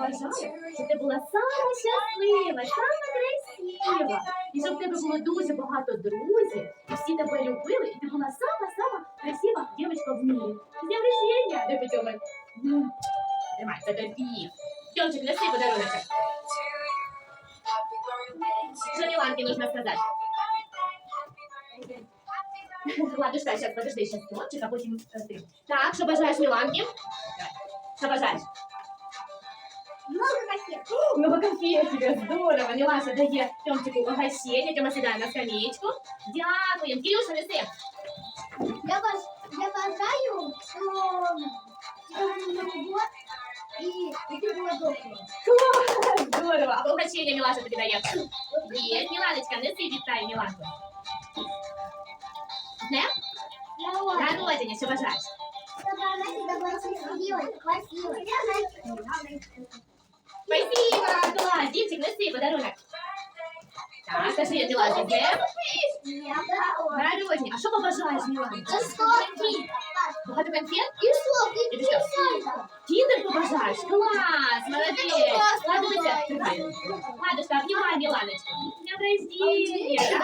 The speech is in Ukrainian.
Бажаю, ти була сама щаслива, сама красива. І щоб в тебе було дуже багато друзів, і всі тебе любили, і ти була сама-сама красива дівчинка в мірі. Днем рождения, де потьомай. Тримай, це тобі. Тьомчик, неси подарунок. Что Миланке нужно сказать? Ладушка, сейчас, подожди, сейчас тончик, а потім е, ти. Так, що бажаєш Міланки? Що бажаєш? Много конфет. Много конфет тебе, здорово. Милаша дає Тьомчику угощення, Тьома сідає на скамеечку. Дякуємо. Кирюша, неси. Я, баж... я бажаю, що Новий год і, і ти була добре. Клас, Здорово. А угощення Мілаша тобі дає. Є, Міланочка, неси вітай Міланку. Не? Я ладно. Народження, що бажаєш? Чтобы она всегда была счастливой, Так, я Міланка, тебе. Народження. А що побажаєш, Міланка? Багато конфет? И что? Ты Это что? Кіндер побажаєш? Клас, молодець. Тримай. Ладушка, обнімай Міланочку. Рождения.